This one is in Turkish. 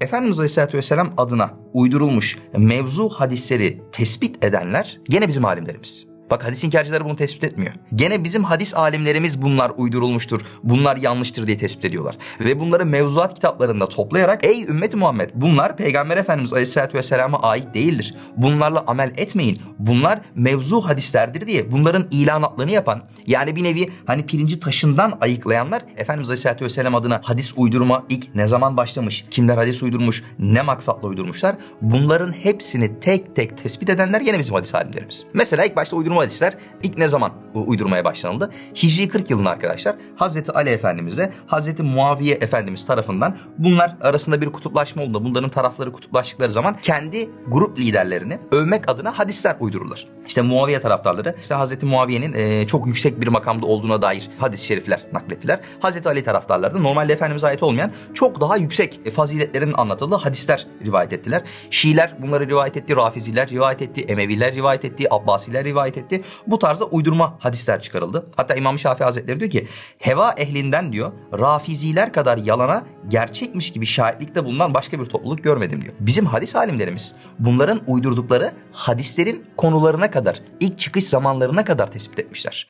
Efendimiz Aleyhisselatü Vesselam adına uydurulmuş mevzu hadisleri tespit edenler gene bizim alimlerimiz. Bak hadis inkarcıları bunu tespit etmiyor. Gene bizim hadis alimlerimiz bunlar uydurulmuştur, bunlar yanlıştır diye tespit ediyorlar. Ve bunları mevzuat kitaplarında toplayarak ey ümmet Muhammed bunlar Peygamber Efendimiz Aleyhisselatü Vesselam'a ait değildir. Bunlarla amel etmeyin. Bunlar mevzu hadislerdir diye bunların ilanatlarını yapan yani bir nevi hani pirinci taşından ayıklayanlar Efendimiz Aleyhisselatü Vesselam adına hadis uydurma ilk ne zaman başlamış, kimler hadis uydurmuş, ne maksatla uydurmuşlar bunların hepsini tek tek tespit edenler yine bizim hadis alimlerimiz. Mesela ilk başta uydurma hadisler ilk ne zaman uydurmaya başlanıldı? Hicri 40 yılında arkadaşlar Hazreti Ali Efendimizle Hazreti Muaviye Efendimiz tarafından bunlar arasında bir kutuplaşma olduğunda bunların tarafları kutuplaştıkları zaman kendi grup liderlerini övmek adına hadisler uydururlar. İşte Muaviye taraftarları işte Hazreti Muaviye'nin e, çok yüksek bir makamda olduğuna dair hadis-i şerifler naklettiler. Hazreti Ali taraftarları da normalde Efendimiz'e ait olmayan çok daha yüksek e, faziletlerin anlatıldığı hadisler rivayet ettiler. Şiiler bunları rivayet etti, Rafiziler rivayet etti, Emeviler rivayet etti, Abbasiler rivayet etti. Bu tarzda uydurma hadisler çıkarıldı. Hatta İmam Şafii Hazretleri diyor ki heva ehlinden diyor Rafiziler kadar yalana gerçekmiş gibi şahitlikte bulunan başka bir topluluk görmedim diyor. Bizim hadis alimlerimiz bunların uydurdukları hadislerin konularına kadar, ilk çıkış zamanlarına kadar tespit etmişler.